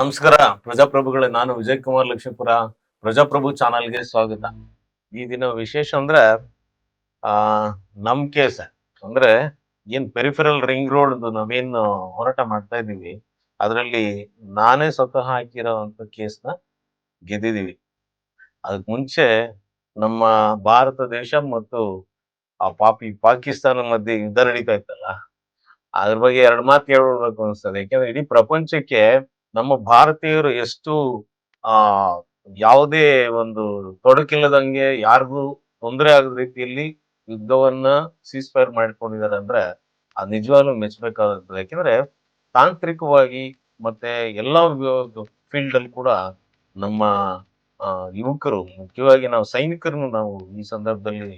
ನಮಸ್ಕಾರ. ಪ್ರಜಾಪ್ರಭುಗಳೇ, ನಾನು ವಿಜಯ್ ಕುಮಾರ್ ಲಕ್ಷ್ಮೀಪುರ, ಪ್ರಜಾಪ್ರಭು ಚಾನಲ್ಗೆ ಸ್ವಾಗತ. ಈ ದಿನ ವಿಶೇಷ ಅಂದ್ರೆ, ಆ, ನಮ್ ಕೇಸ್. ಅಂದ್ರೆ, ಏನ್ ಪೆರಿಫೆರಲ್ ರಿಂಗ್ ರೋಡ್ ನಾವೇನು ಹೋರಾಟ ಮಾಡ್ತಾ ಇದೀವಿ ಅದರಲ್ಲಿ ನಾನೇ ಸ್ವತಃ ಹಾಕಿರೋ ಕೇಸ್ನ ಗೆದ್ದಿದೀವಿ ಅದಕ್ ಮುಂಚೆ ನಮ್ಮ ಭಾರತ ದೇಶ ಮತ್ತು ಆ ಪಾಪಿ ಪಾಕಿಸ್ತಾನ ಮಧ್ಯೆ ಯುದ್ಧ ನಡೀತಾ ಇತ್ತಲ್ಲ, ಅದ್ರ ಬಗ್ಗೆ ಎರಡು ಮಾತು ಹೇಳ್ಬೇಕು ಅನ್ಸ್ತದೆ. ಯಾಕಂದ್ರೆ ಇಡೀ ಪ್ರಪಂಚಕ್ಕೆ ನಮ್ಮ ಭಾರತೀಯರು ಎಷ್ಟು, ಆ, ಯಾವುದೇ ಒಂದು ತೊಡಕಿಲ್ಲದಂಗೆ ಯಾರಿಗೂ ತೊಂದರೆ ಆಗದ ರೀತಿಯಲ್ಲಿ ಯುದ್ಧವನ್ನ ಸೀಸ್ಫೈರ್ ಮಾಡ್ಕೊಂಡಿದ್ದಾರೆ ಅಂದ್ರೆ ಆ ನಿಜವಾಗ್ಲೂ ಮೆಚ್ಚಬೇಕಾಗುತ್ತೆ ಯಾಕೆಂದ್ರೆ ತಾಂತ್ರಿಕವಾಗಿ ಮತ್ತೆ ಎಲ್ಲ ಫೀಲ್ಡ್ ಅಲ್ಲಿ ಕೂಡ ನಮ್ಮ ಯುವಕರು, ಮುಖ್ಯವಾಗಿ ನಾವು ಸೈನಿಕರನ್ನು ನಾವು ಈ ಸಂದರ್ಭದಲ್ಲಿ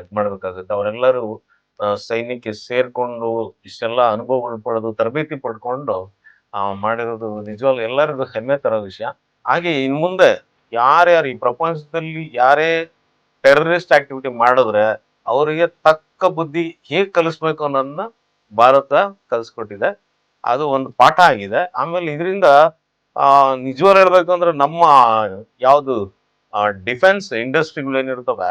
ಇದ್ ಮಾಡ್ಬೇಕಾಗುತ್ತೆ. ಅವರೆಲ್ಲರೂ ಸೈನ್ಯಕ್ಕೆ ಸೇರ್ಕೊಂಡು ಇಷ್ಟೆಲ್ಲ ಅನುಭವಗಳು ಪಡೆದು ತರಬೇತಿ ಪಡ್ಕೊಂಡು ಮಾಡಿರೋದು ನಿಜವಾಗ್ಲೂ ಎಲ್ಲರಿಗೂ ಹೆಮ್ಮೆ ತರೋ ವಿಷಯ. ಹಾಗೆ ಇನ್ ಮುಂದೆ ಯಾರ್ಯಾರು ಈ ಪ್ರಪಂಚದಲ್ಲಿ ಯಾರೇ ಟೆರರಿಸ್ಟ್ ಆಕ್ಟಿವಿಟಿ ಮಾಡಿದ್ರೆ ಅವರಿಗೆ ತಕ್ಕ ಬುದ್ಧಿ ಹೇಗ್ ಕಲಿಸ್ಬೇಕು ಅನ್ನೋದನ್ನ ಭಾರತ ಕಲಿಸ್ಕೊಟ್ಟಿದೆ. ಅದು ಒಂದು ಪಾಠ ಆಗಿದೆ. ಆಮೇಲೆ ಇದರಿಂದ ನಿಜವಾಗ್ಲೂ ಹೇಳ್ಬೇಕು ಅಂದ್ರೆ ನಮ್ಮ ಯಾವುದು ಡಿಫೆನ್ಸ್ ಇಂಡಸ್ಟ್ರಿಗಳು ಏನಿರ್ತವೆ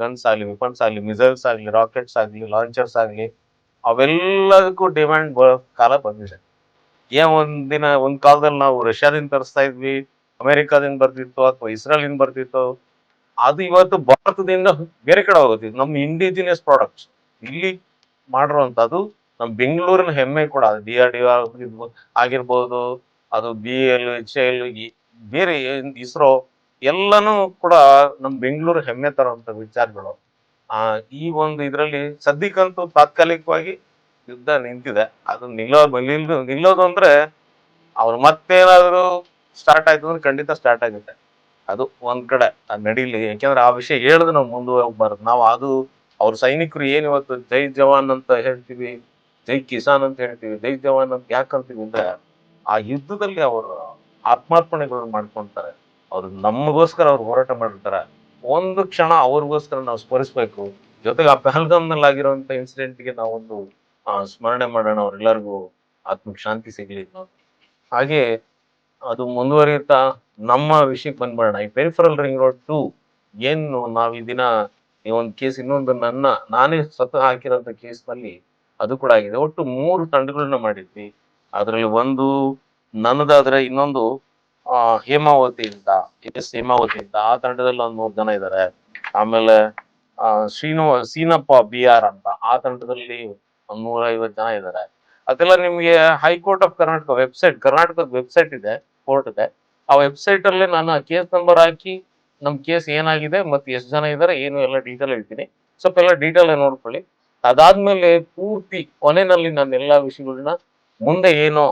ಗನ್ಸ್ ಆಗ್ಲಿ ವೆಪನ್ಸ್ ಆಗ್ಲಿ ಮಿಸೈಲ್ಸ್ ಆಗ್ಲಿ ರಾಕೆಟ್ಸ್ ಆಗ್ಲಿ ಲಾಂಚರ್ಸ್ ಆಗ್ಲಿ, ಅವೆಲ್ಲದಕ್ಕೂ ಡಿಮ್ಯಾಂಡ್ ಕಾಲ ಬಂದಿದೆ. ಏನ್ ಒಂದಿನ ಒಂದ್ ಕಾಲದಲ್ಲಿ ನಾವು ರಷ್ಯಾದಿಂದ ತರಿಸ್ತಾ ಇದ್ವಿ, ಅಮೆರಿಕಾದಿಂದ ಬರ್ತಿತ್ತು, ಅಥವಾ ಇಸ್ರೇಲಿಂದ ಬರ್ತಿತ್ತು. ಅದು ಇವತ್ತು ಭಾರತದಿಂದ ಬೇರೆ ಕಡೆ ಹೋಗುತ್ತೆ. ನಮ್ಮ ಇಂಡಿಜಿನಿಯಸ್ ಪ್ರಾಡಕ್ಟ್ಸ್ ಇಲ್ಲಿ ಮಾಡಿರುವಂತದ್ದು ನಮ್ಮ ಬೆಂಗಳೂರಿನ ಹೆಮ್ಮೆ ಕೂಡ. ಡಿ ಆರ್ ಡಿ ಆಗಿರ್ಬೋದು, ಅದು ಬಿ ಎಲ್ ಎಚ್ ಎಲ್ ಬೇರೆ ಇಸ್ರೋ, ಎಲ್ಲನೂ ಕೂಡ ನಮ್ಮ ಬೆಂಗಳೂರು ಹೆಮ್ಮೆ ತರುವಂತ ವಿಚಾರಗಳು. ಆ, ಈ ಒಂದು ಇದರಲ್ಲಿ ಸದ್ಯಕ್ಕಂತೂ ತಾತ್ಕಾಲಿಕವಾಗಿ ಯುದ್ಧ ನಿಂತಿದೆ. ಅದು ನಿಲ್ಲೋ ನಿಲ್ದು, ನಿಲ್ಲೋದು ಅಂದ್ರೆ ಅವ್ರು ಮತ್ತೇನಾದ್ರು ಸ್ಟಾರ್ಟ್ ಆಯ್ತು ಅಂದ್ರೆ ಖಂಡಿತ ಸ್ಟಾರ್ಟ್ ಆಗುತ್ತೆ. ಅದು ಒಂದ್ ಕಡೆ ಅದ್ ನಡೀಲಿ. ಯಾಕೆಂದ್ರೆ ಆ ವಿಷಯ ಹೇಳಿದ್ರೆ ನಾವು ಮುಂದೆ ಹೋಗ್ಬಾರ್ದು ನಾವು ಅದು, ಅವ್ರ ಸೈನಿಕರು ಏನ್ ಇವತ್ತು ಜೈ ಜವಾನ್ ಅಂತ ಹೇಳ್ತೀವಿ, ಜೈ ಕಿಸಾನ್ ಅಂತ ಹೇಳ್ತೀವಿ, ಜೈ ಜವಾನ್ ಅಂತ ಯಾಕೆ ಅಂತೀವಿ ಅಂದ್ರೆ, ಆ ಯುದ್ಧದಲ್ಲಿ ಅವರು ಆತ್ಮಾರ್ಪಣೆಗಳನ್ನ ಮಾಡ್ಕೊಂತಾರೆ. ಅವ್ರು ನಮಗೋಸ್ಕರ ಅವ್ರು ಹೋರಾಟ ಮಾಡಿರ್ತಾರೆ. ಒಂದು ಕ್ಷಣ ಅವ್ರಿಗೋಸ್ಕರ ನಾವು ಸ್ಮರಿಸ್ಬೇಕು ಜೊತೆಗೆ ಆ ಪಹಲ್ಗಾಮ್ನಲ್ಲಿ ಆಗಿರುವಂತ ಇನ್ಸಿಡೆಂಟ್ಗೆ ನಾವೊಂದು ಸ್ಮರಣೆ ಮಾಡೋಣ ಅವ್ರೆಲ್ಲರಿಗೂ ಆತ್ಮಕ್ ಶಾಂತಿ ಸಿಗಲಿ. ಹಾಗೆ ಅದು ಮುಂದುವರಿಯುತ್ತಾ ನಮ್ಮ ವಿಷಯಕ್ಕೆ ಬಂದ್ಬಿಡೋಣ. ಈ ಪೆರಿಫರಲ್ ರಿಂಗ್ ರೋಡ್ ಟು ಏನು ನಾವು ಈ ದಿನ ಈ ಒಂದು ಕೇಸ್ ಇನ್ನೊಂದು ನನ್ನ ನಾನೇ ಸ್ವತಃ ಹಾಕಿರೋಂಥ ಕೇಸ್ನಲ್ಲಿ ಅದು ಕೂಡ ಆಗಿದೆ. ಒಟ್ಟು ಮೂರು ತಂಡಗಳನ್ನ ಮಾಡಿದ್ವಿ. ಅದರಲ್ಲಿ ಒಂದು ನನ್ನದಾದ್ರೆ ಇನ್ನೊಂದು ಆ ಹೇಮಾವತಿ ಅಂತ ಎಸ್ ಹೇಮಾವತಿ ಅಂತ ಆ ತಂಡದಲ್ಲಿ ಒಂದ್ ಮೂರು ಜನ ಇದ್ದಾರೆ. ಆಮೇಲೆ ಆ ಶ್ರೀನು ಸೀನಪ್ಪ ಬಿ ಆರ್ ಅಂತ. ಆ ತಂಡದಲ್ಲಿ ಒಂದ್ ನೂರ ಐವತ್ತು ಜನ ಇದ್ದಾರೆ ಅದೆಲ್ಲ ನಿಮ್ಗೆ high court of Karnataka website ಕರ್ನಾಟಕದ ವೆಬ್ಸೈಟ್ ಇದೆ ಕೋರ್ಟ್ ಇದೆ. ಆ ವೆಬ್ಸೈಟ್ ಅಲ್ಲಿ ನಾನು ಕೇಸ್ ನಂಬರ್ ಹಾಕಿ ನಮ್ ಕೇಸ್ ಏನಾಗಿದೆ ಮತ್ತೆ ಎಷ್ಟು ಜನ ಇದ್ದಾರೆ ಏನು ಎಲ್ಲ ಡೀಟೇಲ್ ಹೇಳ್ತೀನಿ. ಸ್ವಲ್ಪ ಎಲ್ಲ ಡೀಟೇಲ್ ನೋಡ್ಕೊಳ್ಳಿ. ಅದಾದ್ಮೇಲೆ ಪೂರ್ತಿ ಕೊನೆಯಲ್ಲಿ ನಾನು ಎಲ್ಲಾ ವಿಷಯಗಳನ್ನ ಮುಂದೆ ಏನು,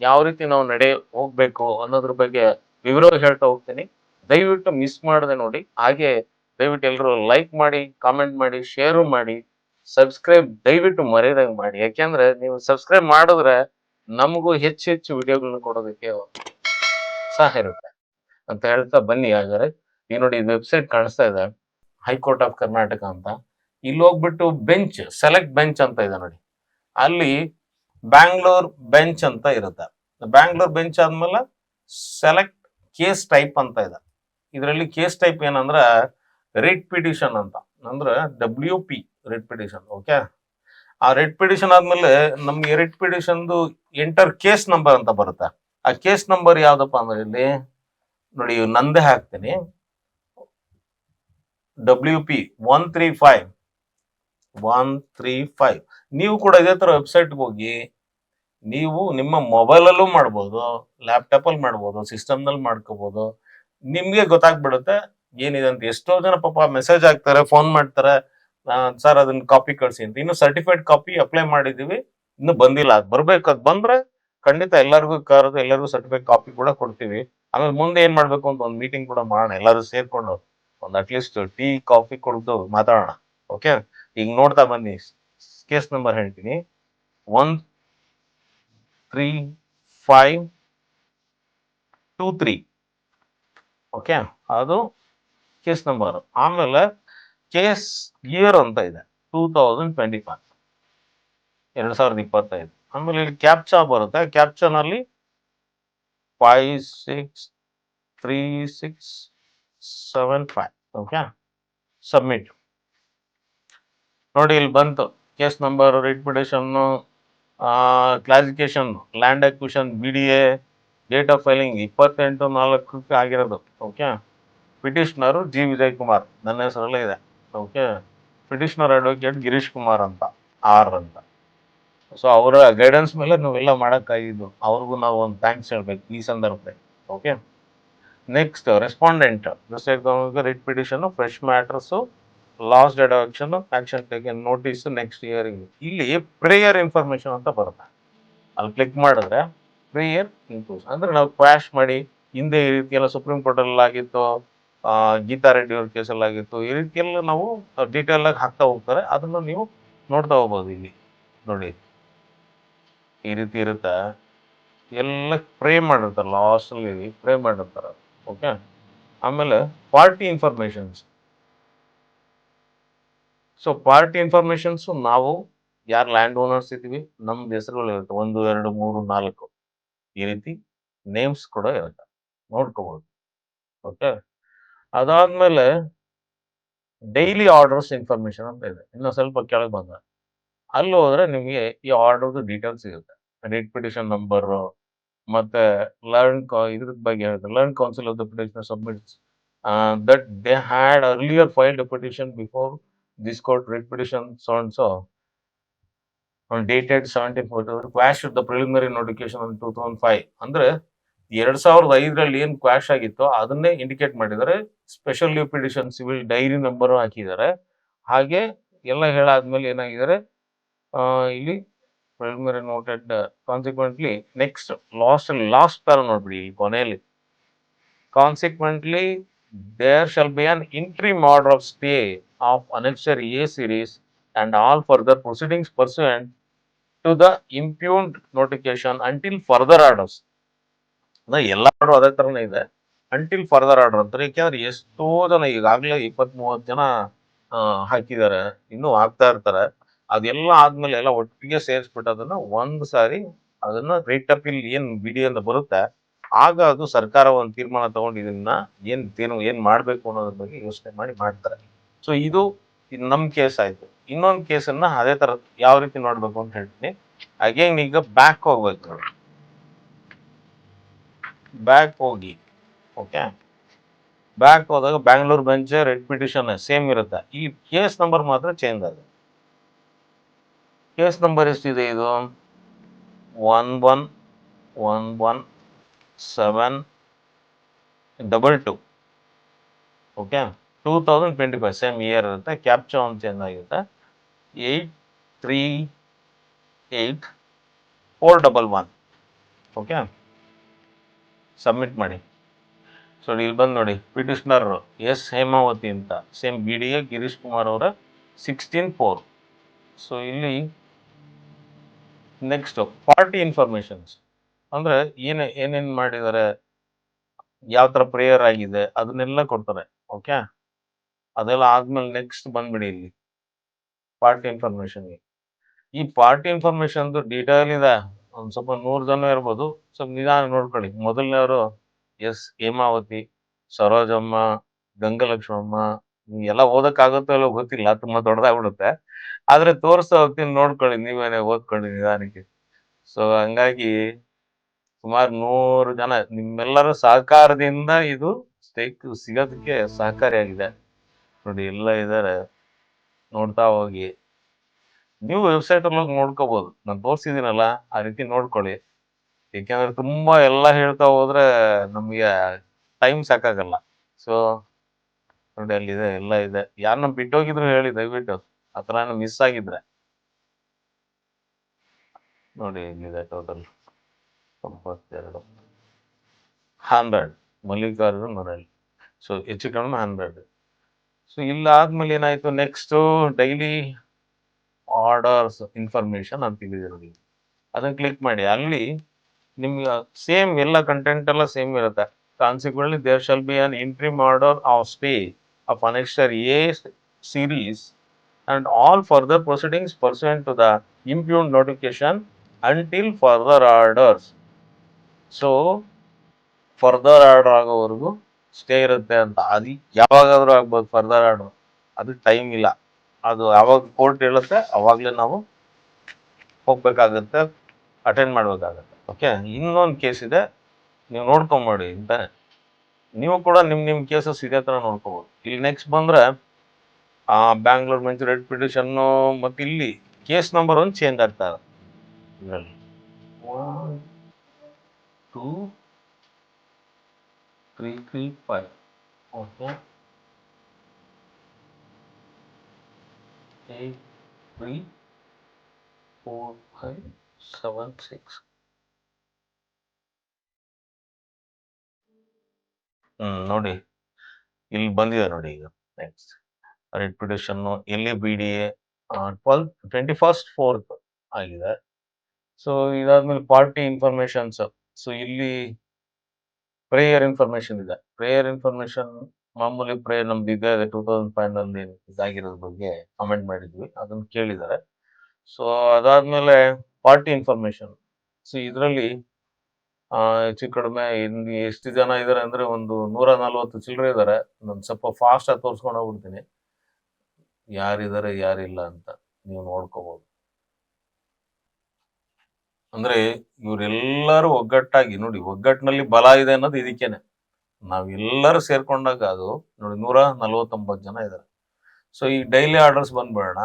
ಯಾವ ರೀತಿ ನಾವು ನಡೆ ಹೋಗ್ಬೇಕು ಅನ್ನೋದ್ರ ಬಗ್ಗೆ ವಿವರ ಹೇಳ್ತಾ ಹೋಗ್ತೀನಿ. ದಯವಿಟ್ಟು ಮಿಸ್ ಮಾಡದೆ ನೋಡಿ. ಹಾಗೆ ದಯವಿಟ್ಟು ಎಲ್ಲರೂ ಲೈಕ್ ಮಾಡಿ ಕಾಮೆಂಟ್ ಮಾಡಿ ಶೇರು ಮಾಡಿ. ಸಬ್ಸ್ಕ್ರೈಬ್ ದಯವಿಟ್ಟು ಮರ್ಯಾದಂಗೆ ಮಾಡಿ. ಯಾಕೆಂದ್ರೆ ನೀವು ಸಬ್ಸ್ಕ್ರೈಬ್ ಮಾಡಿದ್ರೆ ನಮಗೂ ಹೆಚ್ಚು ಹೆಚ್ಚು ವಿಡಿಯೋಗಳನ್ನ ಕೊಡೋದಕ್ಕೆ ಸಹಾಯ ಇರುತ್ತೆ. ಅಂತ ಹೇಳ್ತಾ ಬನ್ನಿ ಹಾಗಾದ್ರೆ. ಈಗ ನೋಡಿ ವೆಬ್ಸೈಟ್ ಕಾಣಿಸ್ತಾ ಇದೆ. ಹೈಕೋರ್ಟ್ ಆಫ್ ಕರ್ನಾಟಕ ಅಂತ. ಇಲ್ಲಿ ಹೋಗ್ಬಿಟ್ಟು ಬೆಂಚ್ ಸೆಲೆಕ್ಟ್ ಬೆಂಚ್ ಅಂತ ಇದೆ ನೋಡಿ. ಅಲ್ಲಿ ಬ್ಯಾಂಗ್ಳೂರ್ ಬೆಂಚ್ ಅಂತ ಇರುತ್ತೆ. ಬ್ಯಾಂಗ್ಳೂರ್ ಬೆಂಚ್ ಆದ್ಮೇಲೆ ಸೆಲೆಕ್ಟ್ ಕೇಸ್ ಟೈಪ್ ಅಂತ ಇದೆ. ಇದರಲ್ಲಿ ಕೇಸ್ ಟೈಪ್ ಏನಂದ್ರೆ ರಿಟ್ ಪಿಟಿಷನ್ ಅಂತ. ಅಂದ್ರೆ W P writ petition okay ಆ ರೆಡ್ಪಿಡಿಷನ್ ಆದ್ಮೇಲೆ ನಮ್ಗೆ ರೆಡ್ ಎಂಟರ್ ಕೇಸ್ ನಂಬರ್ ಅಂತ ಬರುತ್ತೆ. ಆ ಕೇಸ್ ನಂಬರ್ ಯಾವ್ದಪ್ಪ ಅಂದ್ರೆ ಇಲ್ಲಿ, ನೋಡಿ ನಂದೇ ಹಾಕ್ತೀನಿ. W P one three five one three five ನೀವು ಕೂಡ ಇದೇ ತರ ವೆಬ್ಸೈಟ್ಗೆ ಹೋಗಿ, ನೀವು ನಿಮ್ಮ ಮೊಬೈಲ್ ಅಲ್ಲೂ ಮಾಡ್ಬೋದು ಲ್ಯಾಪ್ಟಾಪ್ ಅಲ್ಲಿ ಮಾಡ್ಬೋದು ಸಿಸ್ಟಮ್ನಲ್ಲಿ ಮಾಡ್ಕೋಬಹುದು ನಿಮ್ಗೆ ಗೊತ್ತಾಗ್ಬಿಡುತ್ತೆ, ಏನಿದೆ ಅಂತ. ಎಷ್ಟೋ ಜನ ಪಾಪ ಮೆಸೇಜ್ ಹಾಕ್ತಾರೆ ಫೋನ್ ಮಾಡ್ತಾರೆ. ಸರ್, ಅದನ್ನ ಕಾಪಿ ಕಳ್ಸಿ ಅಂತ. ಇನ್ನು ಸರ್ಟಿಫೈಡ್ ಕಾಪಿ ಅಪ್ಲೈ ಮಾಡಿದೀವಿ. ಇನ್ನು ಬಂದಿಲ್ಲ. ಅದು ಬರ್ಬೇಕು. ಅದು ಬಂದ್ರೆ ಖಂಡಿತ ಎಲ್ಲರಿಗೂ ಕರೆದು ಎಲ್ಲರಿಗೂ ಸರ್ಟಿಫೈಡ್ ಕಾಪಿ ಕೂಡ ಕೊಡ್ತೀವಿ. ಆಮೇಲೆ ಮುಂದೆ ಏನ್ ಮಾಡ್ಬೇಕು ಅಂತ ಒಂದು ಮೀಟಿಂಗ್ ಕೂಡ ಮಾಡೋಣ. ಎಲ್ಲರೂ ಸೇರ್ಕೊಂಡು ಒಂದು ಅಟ್ಲೀಸ್ಟ್ ಟೀ ಕಾಫಿ ಕುಡಿದು ಮಾತಾಡೋಣ. ಓಕೆ ಈಗ ನೋಡ್ತಾ ಬನ್ನಿ. ಕೇಸ್ ನಂಬರ್ ಹೇಳ್ತೀನಿ. One three five two three okay ಅದು ಕೇಸ್ ನಂಬರ್ ಆಮೇಲೆ ಕೇಸ್ ಇಯರ್ ಅಂತ ಇದೆ ಟೂ ತೌಸಂಡ್ ಟ್ವೆಂಟಿ ಫೈವ್ ಎರಡ್ ಸಾವಿರದ ಇಪ್ಪತ್ತೈದು. ಆಮೇಲೆ ಇಲ್ಲಿ ಕ್ಯಾಪ್ಚಾ ಬರುತ್ತೆ. ಕ್ಯಾಪ್ಚಾನಲ್ಲಿ five six three six seven five okay submit ನೋಡಿ, ಇಲ್ಲಿ ಬಂತು. Case number writ petition classification land acquisition B D A date of filing ಇಪ್ಪತ್ತೆಂಟು ನಾಲ್ಕಕ್ಕೆ ಆಗಿರೋದು. Okay petitioner G Vijay Kumar ನನ್ನ ಹೆಸರಲ್ಲೇ ಇದೆ. Okay? Petitioner advocate Girish Kumar ಅಂತ, ಆರ್ ಅಂತ. ಸೊ ಅವರ ಗೈಡೆನ್ಸ್ ಮೇಲೆ ನಾವೆಲ್ಲ ಮಾಡೋಕ್ಕಾಗಿದ್ದು ಅವ್ರಿಗೂ ನಾವು ಒಂದು ಥ್ಯಾಂಕ್ಸ್ ಹೇಳ್ಬೇಕು ಈ ಸಂದರ್ಭದಲ್ಲಿ, okay? Next respondent writ petition fresh matters last date action action taken notice next hearing ಇಲ್ಲಿ ಪ್ರೇಯರ್ ಇನ್ಫಾರ್ಮೇಶನ್ ಅಂತ ಬರುತ್ತೆ. ಅಲ್ಲಿ ಕ್ಲಿಕ್ ಮಾಡಿದ್ರೆ ಪ್ರೇಯರ್ ಇನ್ಕ್ಲೂಸ್ ಅಂದ್ರೆ ನಾವು ಕ್ವಾಶ್ ಮಾಡಿ, ಹಿಂದೆ ಈ ರೀತಿ ಸುಪ್ರೀಂ ಕೋರ್ಟಲ್ಲಿ ಆಗಿತ್ತು ಗೀತಾ ರೆಡ್ಡಿ ಅವ್ರ ಕೇಸಲ್ಲಿ ಈ ರೀತಿಯೆಲ್ಲ ನಾವು ಡೀಟೇಲ್ ಆಗಿ ಹಾಕ್ತಾ ಹೋಗ್ತಾರೆ. ಅದನ್ನು ನೀವು ನೋಡ್ತಾ ಹೋಗ್ಬೋದು ಇಲ್ಲಿ. ನೋಡಿ. ಈ ರೀತಿ ಇರುತ್ತೆ? ಎಲ್ಲ ಪ್ರೇ ಮಾಡಿರ್ತಾರೆ. ಲಾಸ್ಟಲ್ಲಿ ಪ್ರೇ ಮಾಡಿರ್ತಾರೆ. ಓಕೆ ಆಮೇಲೆ party informations so party informations ನಾವು ಯಾರು ಲ್ಯಾಂಡ್ ಓನರ್ಸ್ ಇದ್ದೀವಿ? ನಮ್ದು ಹೆಸರುಗಳು ಇರುತ್ತೆ. ಒಂದು, ಎರಡು, ಮೂರು, ನಾಲ್ಕು. ಈ ರೀತಿ ನೇಮ್ಸ್ ಕೂಡ ಇರುತ್ತೆ. ನೋಡ್ಕೋಬೋದು. ಓಕೆ ಅದಾದ್ಮೇಲೆ ಡೈಲಿ ಆರ್ಡರ್ಸ್ ಇನ್ಫಾರ್ಮೇಶನ್ ಅಂತ ಇದೆ. ಇನ್ನು ಸ್ವಲ್ಪ ಕೆಳಗೆ ಬಂದ. ಅಲ್ಲಿ ಹೋದ್ರೆ ನಿಮಗೆ ಈ ಆರ್ಡರ್ದು ಡೀಟೇಲ್ಸ್ ಸಿಗುತ್ತೆ. ರೇಟ್ ಪಿಟಿಷನ್ ನಂಬರ್ ಮತ್ತೆ ಲರ್ನ್ ಇದ್ರ ಬಗ್ಗೆ ಹೇಳುತ್ತೆ learned counsel of the petitioner submits that they had earlier filed petition before this court writ petition so and so dated seventeen four quash the preliminary notification two thousand five ಅಂದ್ರೆ ಎರಡ್ ಸಾವಿರದ ಐದರಲ್ಲಿ ಏನ್ quash ಆಗಿತ್ತು ಅದನ್ನೇ indicate ಮಾಡಿದ್ದಾರೆ. Special leave civil diary number ಹಾಕಿದ್ದಾರೆ. ಹಾಗೆ ಎಲ್ಲ ಹೇಳಾದ್ಮೇಲೆ ಏನಾಗಿದ್ದಾರೆ? ಇಲ್ಲಿ preliminary noted consequently next last last para ನೋಡ್ಬಿಡಿ ಈ ಕೊನೆಯಲ್ಲಿ. Consequently there shall be an interim order of stay of annexure A series and all further proceedings pursuant to the impugned notification until further orders ಅಂದ್ರೆ ಎಲ್ಲ order ಅದೇ ತರನೇ ಇದೆ. Until further order ಅಂತಾರೆ ಯಾಕೆಂದ್ರೆ ಎಷ್ಟೋ ಜನ ಈಗಾಗಲೇ ಇಪ್ಪತ್ತ್ ಮೂವತ್ತು ಜನ ಹಾಕಿದ್ದಾರೆ. ಇನ್ನೂ ಹಾಕ್ತಾ ಇರ್ತಾರೆ. ಅದೆಲ್ಲ ಆದ್ಮೇಲೆ ಎಲ್ಲ ಒಟ್ಟಿಗೆ ಸೇರಿಸ್ಬಿಟ್ಟು ಅದನ್ನ ಒಂದು ಸಾರಿ ಅದನ್ನ ರೇಟ್ ಇಲ್ಲಿ ಏನ್ ಬಿಡಿ ಅಂತ ಬರುತ್ತೆ, ಆಗ ಅದು ಸರ್ಕಾರ ಒಂದು ತೀರ್ಮಾನ ತಗೊಂಡು ಇದನ್ನ ಏನ್ ತೀರ್ಮ, ಏನ್ ಮಾಡ್ಬೇಕು ಅನ್ನೋದ್ರ ಬಗ್ಗೆ ಯೋಚನೆ ಮಾಡಿ ಮಾಡ್ತಾರೆ. ಸೊ ಇದು ಇದು ನಮ್ ಕೇಸ್ ಆಯ್ತು. ಇನ್ನೊಂದು ಕೇಸನ್ನ ಅದೇ ತರ ಯಾವ ರೀತಿ ನೋಡ್ಬೇಕು ಅಂತ ಹೇಳ್ತೀನಿ. ಅಗೇನ್ ಈಗ ಬ್ಯಾಕ್ ಹೋಗ್ಬೇಕು. ಬ್ಯಾಕ್ ಹೋಗಿ ಓಕೆ ಬ್ಯಾಕ್ ಹೋದಾಗ Bangalore bench writ petition same ಇರುತ್ತೆ. ಈ ಕೇಸ್ ನಂಬರ್ ಮಾತ್ರ ಚೇಂಜ್ ಆಗುತ್ತೆ. ಕೇಸ್ ನಂಬರ್ ಎಷ್ಟಿದೆ ಇದು? One one one one seven double two okay two thousand twenty five same year ಇರುತ್ತೆ. ಕ್ಯಾಪ್ಚಾ ಒಂದು ಚೇಂಜ್ ಆಗಿರುತ್ತೆ eight three eight four double one okay submit ಮಾಡಿ. ಸೊ ಇಲ್ಲಿ ಬಂದು ನೋಡಿ ಪಿಟಿಷ್ನರ್ ಎಸ್ ಹೇಮಾವತಿ ಅಂತ same B D A Girish Kumar ಅವರ sixteen four so ಇಲ್ಲಿ ನೆಕ್ಸ್ಟ್ ಪಾರ್ಟಿ ಇನ್ಫಾರ್ಮೇಶನ್ಸ್ ಅಂದರೆ ಏನು, ಏನೇನು ಮಾಡಿದ್ದಾರೆ, ಯಾವ ಥರ ಪ್ರೇಯರ್ ಆಗಿದೆ, ಅದನ್ನೆಲ್ಲ ಕೊಡ್ತಾರೆ ಓಕೆ ಅದೆಲ್ಲ ಆದ್ಮೇಲೆ ನೆಕ್ಸ್ಟ್ ಬಂದ್ಬಿಡಿ ಇಲ್ಲಿ ಪಾರ್ಟಿ ಇನ್ಫಾರ್ಮೇಶನ್ಗೆ ಈ ಪಾರ್ಟಿ ಇನ್ಫಾರ್ಮೇಶನ್ದು ಡೀಟೇಲ್ ಇದೆ. ಒಂದು ಸ್ವಲ್ಪ ನೂರು ಜನ ಇರ್ಬೋದು. ಸ್ವಲ್ಪ ನಿಧಾನ ನೋಡ್ಕೊಳ್ಳಿ. ಮೊದಲನೇವರು ಎಸ್. ಹೇಮಾವತಿ, ಸರೋಜಮ್ಮ, ಗಂಗಲಕ್ಷ್ಮಮ್ಮ ಎಲ್ಲ ಓದಕ್ಕಾಗುತ್ತೋ ಇಲ್ಲೋ ಗೊತ್ತಿಲ್ಲ. ತುಂಬಾ ದೊಡ್ಡದಾಗ್ಬಿಡುತ್ತೆ. ಆದ್ರೆ ತೋರಿಸ್ತಾ ಹೋಗ್ತೀನಿ ನೋಡ್ಕೊಳ್ಳಿ. ನೀವೇನೆ ಓದ್ಕೊಳ್ಳಿ ನಿಧಾನಕ್ಕೆ. ಸೊ ಹಂಗಾಗಿ ಸುಮಾರು ನೂರು ಜನ, ನಿಮ್ಮೆಲ್ಲರ ಸಹಕಾರದಿಂದ ಇದು ಸ್ಟೇಕ್ ಸಿಗೋದಕ್ಕೆ ಸಹಕಾರಿಯಾಗಿದೆ. ನೋಡಿ, ಎಲ್ಲ ಇದ್ದಾರೆ ನೋಡ್ತಾ ಹೋಗಿ. ನೀವು ವೆಬ್ಸೈಟ್ ಅಲ್ಲಿ ನೋಡ್ಕೋಬಹುದು ನಾನು ತೋರಿಸಿದ್ದೀನಲ್ಲ ಆ ರೀತಿ ನೋಡ್ಕೊಳ್ಳಿ. ಏಕೆಂದ್ರೆ ತುಂಬಾ ಎಲ್ಲ ಹೇಳ್ತಾ ಹೋದ್ರೆ ನಮಗೆ ಟೈಮ್ ಸಾಕಾಗಲ್ಲ. ಸೊ ನೋಡಿ ಅಲ್ಲಿದೆ ಎಲ್ಲ ಇದೆ. ಯಾರನ್ನ ಬಿಟ್ಟೋಗಿದ್ರು ಹೇಳಿ, ದಯವಿಟ್ಟು. ಆ ಥರ ಮಿಸ್ ಆಗಿದ್ರೆ. ನೋಡಿ ಇಲ್ಲಿದೆ ಟೋಟಲ್ ತೊಂಬತ್ತೆರಡು. ಹಂಡ್ರೆಡ್ ಮಲ್ಲಿಕಾರ್ಜುನ್ ಮರಳಿ. ಸೊ ಹೆಚ್ಚು ಕಡಿಮೆ ಹಂಡ್ರೆಡ್ ಸೊ ಇಲ್ಲಾದ್ಮೇಲೆ ಏನಾಯ್ತು? ನೆಕ್ಸ್ಟು ಡೈಲಿ ಆರ್ಡರ್ಸ್ ಇನ್ಫಾರ್ಮೇಷನ್ ಅಂತ ಇದೆ ಅದನ್ನು ಕ್ಲಿಕ್ ಮಾಡಿ. ಅಲ್ಲಿ ನಿಮ್ಗೆ ಸೇಮ್ ಎಲ್ಲ ಕಂಟೆಂಟ್ ಎಲ್ಲ ಸೇಮ್ ಇರುತ್ತೆ. Consequently there shall be an entry order of stay of annexure A series and all further proceedings pursuant to the impugned notification until further orders so further order ಆಗೋವರೆಗೂ stay ಇರುತ್ತೆ ಅಂತ. ಅದು ಯಾವಾಗಾದರೂ ಆಗ್ಬೋದು further order ಅದು time ಇಲ್ಲ. ಅದು ಯಾವಾಗ ಕೋರ್ಟ್ ಹೇಳುತ್ತೆ, ಅವಾಗಲೇ ನಾವು ಹೋಗ್ಬೇಕಾಗತ್ತೆ ಅಟೆಂಡ್ ಮಾಡಬೇಕಾಗತ್ತೆ. ಓಕೆ ಇನ್ನೊಂದು ಕೇಸ್ ಇದೆ, ನೀವು ನೋಡ್ಕೊಂಬಿಡಿ ಅಂತ. ನೀವು ಕೂಡ ನಿಮ್ಮ ನಿಮ್ಮ ಕೇಸಸ್ ಇದೇ ತರ ನೋಡ್ಕೋಬಹುದು ಇಲ್ಲಿ ನೆಕ್ಸ್ಟ್ ಬಂದ್ರೆ, ಆ ಬ್ಯಾಂಗ್ಳೂರ್ ಮೆಂಚುರೇಟ್ ರೆಡ್ ಮತ್ತು ಮತ್ತೆ ಇಲ್ಲಿ ಕೇಸ್ ನಂಬರ್ ಒಂದು ಚೇಂಜ್ ಆಗ್ತಾ ಇದೆ. Two three three five okay eight three four five seven six hmm, ನೋಡಿ. ಇಲ್ಲಿ ಬಂದಿದೆ ನೋಡಿ ಈಗ. ನೆಕ್ಸ್ಟ್ ರೆಪ್ಯುಟೇಷನ್ ಎಲ್ಲಿ B D A twelve twenty first fourth ಆಗಿದೆ. ಸೊ ಇದಾದ್ಮೇಲೆ ಪಾರ್ಟಿ ಇನ್ಫಾರ್ಮೇಶನ್ಸ್ ಸೊ ಇಲ್ಲಿ ಪ್ರೇಯರ್ ಇನ್ಫಾರ್ಮೇಶನ್ ಇದೆ. ಪ್ರೇಯರ್ ಇನ್ಫಾರ್ಮೇಶನ್ ಮಾಮೂಲಿ ಪ್ರೇ, ನಮ್ದು ಇದೆ ಟೂ ತೌಸಂಡ್ ಫೈವ್ನಲ್ಲಿ ಇದಾಗಿರೋದ್ರ ಬಗ್ಗೆ ಕಮೆಂಟ್ ಮಾಡಿದ್ವಿ, ಅದನ್ನ ಕೇಳಿದ್ದಾರೆ ಸೊ ಅದಾದ್ಮೇಲೆ ಪಾರ್ಟಿ ಇನ್ಫಾರ್ಮೇಶನ್ ಸೊ ಇದರಲ್ಲಿ ಹೆಚ್ಚು ಕಡಿಮೆ ಎಷ್ಟು ಜನ ಇದ್ದಾರೆ ಅಂದ್ರೆ ಒಂದು ನೂರ ನಲ್ವತ್ತು ಚಿಲ್ಲರೆ ಇದ್ದಾರೆ ನಾನು ಸ್ವಲ್ಪ ಫಾಸ್ಟ್ ಆಗಿ ತೋರಿಸ್ಕೊಂಡು ಹೋಗ್ಬಿಡ್ತೀನಿ. ಯಾರಿದ್ದಾರೆ ಯಾರಿಲ್ಲ ಅಂತ ನೀವು ನೋಡ್ಕೋಬಹುದು ಅಂದ್ರೆ ಇವರೆಲ್ಲರೂ ಒಗ್ಗಟ್ಟಾಗಿ, ನೋಡಿ ಒಗ್ಗಟ್ಟಿನಲ್ಲಿ ಬಲ ಇದೆ ಅನ್ನೋದು ಇದಕ್ಕೇನೆ. ನಾವೆಲ್ಲರೂ ಸೇರ್ಕೊಂಡಾಗ ಅದು ನೋಡಿ ನೂರ ನಲ್ವತ್ತೊಂಬತ್ತು ಜನ ಇದ್ದಾರೆ ಸೊ ಈ ಡೈಲಿ ಆರ್ಡರ್ಸ್ ಬಂದ್ಬೇಡ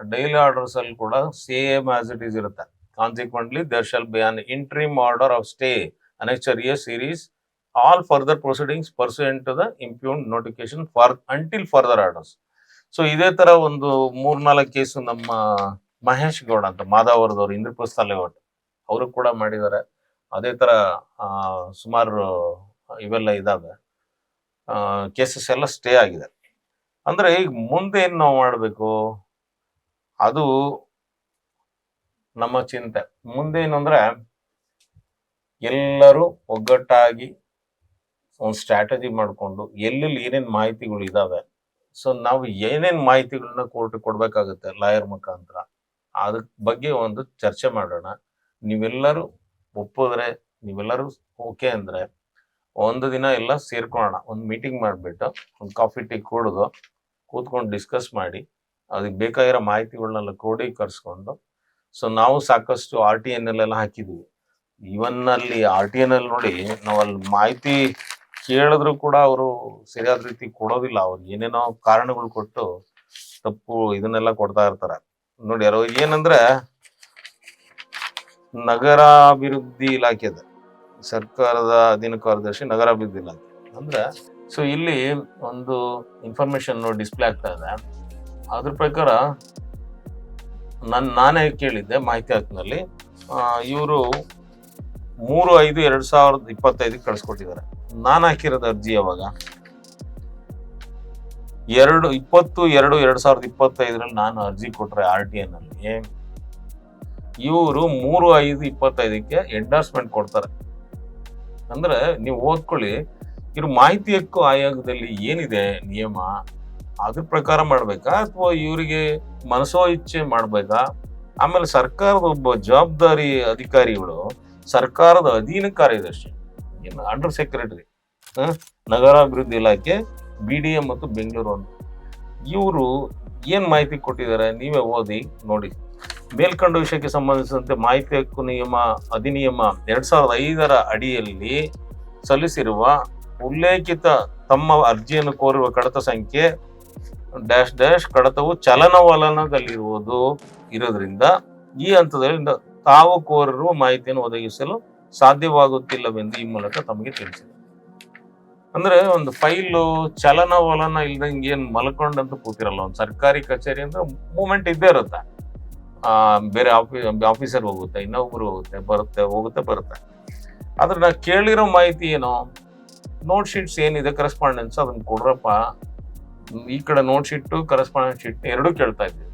ಡೈಲಿ ಆರ್ಡರ್ಸ್ ಅಲ್ಲಿ ಕೂಡ ಸೇಮ್ ಆಸ್ ಇಟ್ ಈಸ್ ಇರುತ್ತೆ. Consequently there shall be an interim order of stay annexure year series all further proceedings pursuant to the impugned notification for until further orders so ಇದೇ ತರ ಒಂದು ಮೂರ್ನಾಲ್ಕು case ನಮ್ಮ ಮಹೇಶ್ ಗೌಡ ಅಂತ Madhav Indraprastha layout, ಅವರು ಕೂಡ ಮಾಡಿದ್ದಾರೆ. ಅದೇ ತರ ಸುಮಾರು ಇವೆಲ್ಲ ಇದಾವೆ. ಕೇಸಸ್ ಎಲ್ಲ ಸ್ಟೇ ಆಗಿದೆ. ಅಂದ್ರೆ ಈಗ ಮುಂದೆ ಏನು ನಾವು ಮಾಡಬೇಕು? ಅದು ನಮ್ಮ ಚಿಂತೆ. ಮುಂದೆ ಏನಂದ್ರೆ ಎಲ್ಲರೂ ಒಗ್ಗಟ್ಟಾಗಿ ಒಂದು ಸ್ಟ್ರಾಟಜಿ ಮಾಡಿಕೊಂಡು ಎಲ್ಲೆಲ್ಲಿ ಏನೇನು ಮಾಹಿತಿಗಳು ಇದಾವೆ? ಸೊ ನಾವು ಏನೇನು ಮಾಹಿತಿಗಳನ್ನ ಕೋರ್ಟ್ ಕೊಡಬೇಕಾಗುತ್ತೆ ಲಾಯರ್ ಮುಖಾಂತರ? ಅದಕ್ಕೆ ಬಗ್ಗೆ ಒಂದು ಚರ್ಚೆ ಮಾಡೋಣ. ನೀವೆಲ್ಲರೂ ಒಪ್ಪಿದ್ರೆ, ನೀವೆಲ್ಲರೂ ಓಕೆ ಅಂದ್ರೆ ಒಂದು ದಿನ ಎಲ್ಲ ಸೇರ್ಕೊಳ್ಳೋಣ. ಒಂದು ಮೀಟಿಂಗ್ ಮಾಡಿಬಿಟ್ಟು, ಒಂದು ಕಾಫಿ ಟೀ ಕುಡಿದು, ಕೂತ್ಕೊಂಡು ಡಿಸ್ಕಸ್ ಮಾಡಿ, ಅದಕ್ಕೆ ಬೇಕಾಗಿರೋ ಮಾಹಿತಿಗಳನ್ನೆಲ್ಲ ಕ್ರೋಢೀಕರಿಸ್ಕೊಂಡು ಸೊ ನಾವು ಸಾಕಷ್ಟು ಆರ್ ಟಿ ಎನ್ ಎಲ್ ಎಲ್ಲ ಹಾಕಿದ್ವಿ. ಇವನ್ ಅಲ್ಲಿ ಆರ್ ಟಿ ಎನ್ ಎಲ್ ನೋಡಿ ನಾವು ಅಲ್ಲಿ ಮಾಹಿತಿ ಕೇಳಿದ್ರು ಕೂಡ ಅವರು ಸರಿಯಾದ ರೀತಿ ಕೊಡೋದಿಲ್ಲ. ಅವ್ರು ಏನೇನೋ ಕಾರಣಗಳು ಕೊಟ್ಟು ತಪ್ಪು ಇದನ್ನೆಲ್ಲ ಕೊಡ್ತಾ ಇರ್ತಾರೆ. ನೋಡಿ ಅವ್ರು ಏನಂದ್ರೆ, ನಗರಾಭಿವೃದ್ಧಿ ಇಲಾಖೆದ ಸರ್ಕಾರದ ಅಧೀನ ಕಾರ್ಯದರ್ಶಿ ನಗರಾಭಿವೃದ್ಧಿ ಇಲಾಖೆ ಅಂದ್ರೆ ಸೊ ಇಲ್ಲಿ ಒಂದು ಇನ್ಫಾರ್ಮೇಶನ್ ಡಿಸ್ಪ್ಲೇ ಆಗ್ತಾ ಇದೆ. ಅದ್ರ ಪ್ರಕಾರ ನನ್, ನಾನೇ ಕೇಳಿದ್ದೆ ಮಾಹಿತಿ ಹಕ್ಕಿನಲ್ಲಿ ಇವರು ಮೂರು, ಐದು, ಎರಡು ಸಾವಿರದ ಇಪ್ಪತ್ತೈದಕ್ಕೆ ಕಳಿಸ್ಕೊಟ್ಟಿದ್ದಾರೆ. ನಾನು ಹಾಕಿರೋದು ಅರ್ಜಿ ಯಾವಾಗ? ಎರಡು, ಇಪ್ಪತ್ತು, ಎರಡು ಎರಡು ಸಾವಿರದ ಇಪ್ಪತ್ತೈದರಲ್ಲಿ ನಾನು ಅರ್ಜಿ ಕೊಟ್ಟರೆ ಆರ್ ಟಿ ಎನ್ ಅಲ್ಲಿ. ಇವರು ಮೂರು, ಐದು, ಇಪ್ಪತ್ತೈದಕ್ಕೆ ಎಂಡರ್ಸ್ಮೆಂಟ್ ಕೊಡ್ತಾರೆ. ಅಂದ್ರೆ ನೀವು ಓದ್ಕೊಳ್ಳಿ, ಇವ್ರ ಮಾಹಿತಿ ಹಕ್ಕು ಆಯೋಗದಲ್ಲಿ ಏನಿದೆ ನಿಯಮ, ಅದ್ರ ಪ್ರಕಾರ ಮಾಡ್ಬೇಕಾ? ಅಥವಾ ಇವರಿಗೆ ಮನಸೋ ಇಚ್ಛೆ ಮಾಡ್ಬೇಕಾ? ಆಮೇಲೆ ಸರ್ಕಾರದ ಒಬ್ಬ ಜವಾಬ್ದಾರಿ ಅಧಿಕಾರಿಗಳು, ಸರ್ಕಾರದ ಅಧೀನ ಕಾರ್ಯದರ್ಶಿ, ಏನು ಅಂಡರ್ ಸೆಕ್ರೆಟರಿ ನಗರಾಭಿವೃದ್ಧಿ ಇಲಾಖೆ ಬಿ ಡಿ ಎಂ ಮತ್ತು ಬೆಂಗಳೂರು ಅಂತ. ಇವರು ಏನು ಮಾಹಿತಿ ಕೊಟ್ಟಿದ್ದಾರೆ? ನೀವೇ ಓದಿ, ನೋಡಿ. ಮೇಲ್ಕಂಡ ವಿಷಯಕ್ಕೆ ಸಂಬಂಧಿಸಿದಂತೆ ಮಾಹಿತಿ ಹಕ್ಕು ನಿಯಮ, ಅಧಿನಿಯಮ ಎರಡ್ ಸಾವಿರದ ಐದರ ಅಡಿಯಲ್ಲಿ ಸಲ್ಲಿಸಿರುವ ಉಲ್ಲೇಖಿತ ತಮ್ಮ ಅರ್ಜಿಯನ್ನು ಕೋರುವ ಕಡತ ಸಂಖ್ಯೆ ಡ್ಯಾಶ್ ಡ್ಯಾಶ್ ಕಡತವು ಚಲನವಲನದಲ್ಲಿರುವುದು ಇರೋದ್ರಿಂದ ಈ ಹಂತದಲ್ಲಿ ತಾವು ಕೋರಿರುವ ಮಾಹಿತಿಯನ್ನು ಒದಗಿಸಲು ಸಾಧ್ಯವಾಗುತ್ತಿಲ್ಲವೆಂದು ಈ ಮೂಲಕ ತಮಗೆ ತಿಳಿಸಿದೆ. ಅಂದ್ರೆ ಒಂದು ಫೈಲು ಚಲನವಲನ ಇಲ್ದಂಗೆ ಏನು ಮಲ್ಕೊಂಡಂತ ಕೂತಿರಲ್ಲ, ಒಂದು ಸರ್ಕಾರಿ ಕಚೇರಿ ಅಂದ್ರೆ ಮೂಮೆಂಟ್ ಇದ್ದೇ ಇರುತ್ತೆ. ಬೇರೆ ಆಫೀ ಆಫೀಸರ್ ಹೋಗುತ್ತೆ, ಇನ್ನೊಬ್ರು ಹೋಗುತ್ತೆ, ಬರುತ್ತೆ ಹೋಗುತ್ತೆ, ಬರುತ್ತೆ. ಆದ್ರೆ ನಾವು ಕೇಳಿರೋ ಮಾಹಿತಿ ಏನು ನೋಟ್ ಶೀಟ್ಸ್ ಏನಿದೆ ಕರೆಸ್ಪಾಂಡೆನ್ಸ್ ಅದನ್ನ ಕೊಡ್ರಪ್ಪ. ಈ ಕಡೆ ನೋಟ್ ಶೀಟ್ ಕರೆಸ್ಪಾಂಡೆನ್ಸ್ ಶೀಟ್ ಎರಡೂ ಕೇಳ್ತಾ ಇದ್ದೀವಿ.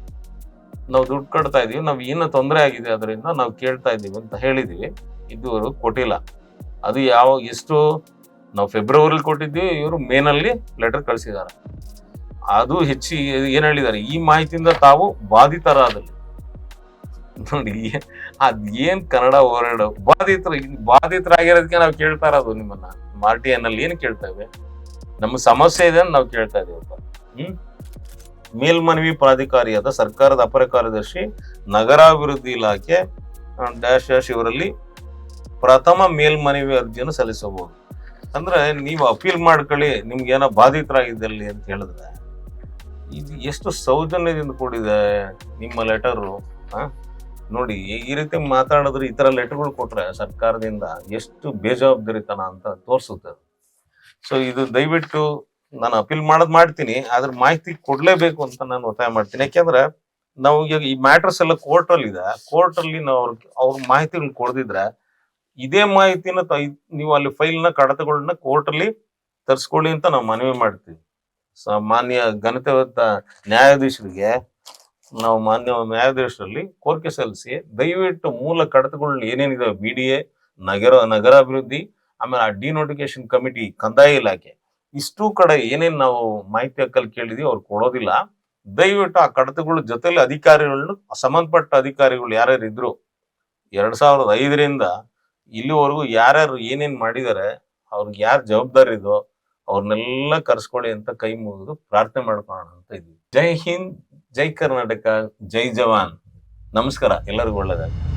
ನಾವು ದುಡ್ಡು ಕಟ್ತಾ ಇದೀವಿ ನಾವು ಏನು ತೊಂದರೆ ಆಗಿದೆ ಅದರಿಂದ ನಾವು ಕೇಳ್ತಾ ಇದೀವಿ ಅಂತ ಹೇಳಿದೀವಿ. ಇದುವರೆಗೂ ಕೊಟ್ಟಿಲ್ಲ. ಅದು ಯಾವ, ಎಷ್ಟು, ನಾವು ಫೆಬ್ರವರಿಲಿ ಕೊಟ್ಟಿದ್ವಿ ಇವರು ಮೇನಲ್ಲಿ ಲೆಟರ್ ಕಳಿಸಿದ್ದಾರೆ. ಅದು ಹೆಚ್ಚಿ, ಏನು ಹೇಳಿದ್ದಾರೆ, ಈ ಮಾಹಿತಿಯಿಂದ ತಾವು ಬಾಧಿತರಾದಲ್ಲಿ ನೋಡಿ, ಅದು ಅದ್ ಏನ್ ಕನ್ನಡ ವರ್ಡ್ ಬಾಧಿತರು ಬಾಧಿತರಾಗಿರೋದಕ್ಕೆ ನಾವು ಕೇಳ್ತಾ ಇರೋದು ನಿಮ್ಮನ್ನ. ಮಾರ್ಟಿಯನ್ ಟಿ ಎನ್ ಅಲ್ಲಿ ಏನ್ ಕೇಳ್ತೇವೆ ನಮ್ಮ ಸಮಸ್ಯೆ ಇದೆ ಅಂತ ನಾವು ಕೇಳ್ತಾ ಇದೀವಪ್ಪ ಹ್ಮ್? ಮೇಲ್ಮನವಿ ಪ್ರಾಧಿಕಾರಿಯಾದ ಸರ್ಕಾರದ ಅಪರ ಕಾರ್ಯದರ್ಶಿ, ನಗರಾಭಿವೃದ್ಧಿ ಇಲಾಖೆ ಡ್ಯಾಶ್ ಡ್ಯಾಶ್ ಇವರಲ್ಲಿ ಪ್ರಥಮ ಮೇಲ್ಮನವಿ ಅರ್ಜಿಯನ್ನು ಸಲ್ಲಿಸಬಹುದು. ಅಂದ್ರೆ ನೀವು ಅಪೀಲ್ ಮಾಡ್ಕೊಳ್ಳಿ, ನಿಮ್ಗೆ ಏನೋ ಬಾಧಿತರಾಗಿದ್ದಲ್ಲಿ ಅಂತ ಹೇಳಿದ್ರೆ. ಇದು ಎಷ್ಟು ಸೌಜನ್ಯದಿಂದ ಕೂಡಿದೆ ನಿಮ್ಮ ಲೆಟರು ನೋಡಿ, ಈ ರೀತಿ ಮಾತಾಡಿದ್ರೆ ಈ ತರ ಲೆಟರ್ಗಳು ಕೊಟ್ರೆ ಸರ್ಕಾರದಿಂದ ಎಷ್ಟು ಬೇಜವಾಬ್ದಾರಿತನ ಅಂತ ತೋರಿಸುತ್ತೆ ಸೊ ಇದು ದಯವಿಟ್ಟು ನಾನು ಅಪೀಲ್ ಮಾಡೋದ್ ಮಾಡ್ತೀನಿ ಅದ್ರ ಮಾಹಿತಿ ಕೊಡ್ಲೇಬೇಕು ಅಂತ ನಾನು ಒತ್ತಾಯ ಮಾಡ್ತೀನಿ. ಯಾಕೆಂದ್ರೆ ನಾವು ಈಗ ಈ ಮ್ಯಾಟ್ರಸ್ ಎಲ್ಲ ಕೋರ್ಟ್ ಅಲ್ಲಿ ಇದೆ ಕೋರ್ಟ್ ನಾವು ಅವ್ರ ಅವ್ರ ಮಾಹಿತಿಗಳನ್ನ ಕೊಡದಿದ್ರೆ ಇದೇ ಮಾಹಿತಿನ ನೀವು ಅಲ್ಲಿ ಫೈಲ್ನ ಕಡತಗಳನ್ನ ಕೋರ್ಟ್ ಅಲ್ಲಿ ತರಿಸ್ಕೊಳ್ಳಿ ಅಂತ ನಾವು ಮನವಿ ಮಾಡ್ತೀವಿ. ಸಾಮಾನ್ಯ ಮಾನ್ಯ ಘನತೆಯುತ ನ್ಯಾಯಾಧೀಶರಿಗೆ ನಾವು ಮಾನ್ಯ ನ್ಯಾಯಾಧೀಶರಲ್ಲಿ ಕೋರಿಕೆ ಸಲ್ಲಿಸಿ ದಯವಿಟ್ಟು ಮೂಲ ಕಡತಗಳು ಏನೇನಿದೆ ಬಿ ಡಿ ಎ ನಗರ, ನಗರಾಭಿವೃದ್ಧಿ, ಆಮೇಲೆ ಆ ಡಿನೋಟಿಫಿಕೇಶನ್ ಕಮಿಟಿ ಕಂದಾಯ ಇಲಾಖೆ, ಇಷ್ಟು ಕಡೆ ಏನೇನು ನಾವು ಮಾಹಿತಿ ಹಕ್ಕಲ್ಲಿ ಕೇಳಿದೀವಿ ಅವ್ರು ಕೊಡೋದಿಲ್ಲ. ದಯವಿಟ್ಟು ಆ ಕಡತಗಳ ಜೊತೆಲಿ ಅಧಿಕಾರಿಗಳನ್ನ ಸಂಬಂಧಪಟ್ಟ ಅಧಿಕಾರಿಗಳು ಯಾರ್ಯಾರು ಇದ್ರು, ಎರಡ್ ಸಾವಿರದ ಐದರಿಂದ ಇಲ್ಲಿವರೆಗೂ ಯಾರ್ಯಾರು ಏನೇನ್ ಮಾಡಿದ್ದಾರೆ ಅವ್ರಿಗೆ ಯಾರು ಜವಾಬ್ದಾರಿ ಇದೋ ಅವ್ರನ್ನೆಲ್ಲ ಕರ್ಸ್ಕೊಳ್ಳಿ ಅಂತ ಕೈ ಮುಗಿದು ಪ್ರಾರ್ಥನೆ ಮಾಡ್ಕೊಳ್ಳೋಣ ಅಂತ ಇದ್ವಿ ಜೈ ಹಿಂದ್ ಜೈ ಕರ್ನಾಟಕ ಜೈ ಜವಾನ್. ನಮಸ್ಕಾರ ಎಲ್ಲರಿಗೂ ಒಳ್ಳೆದಾಗಲಿ.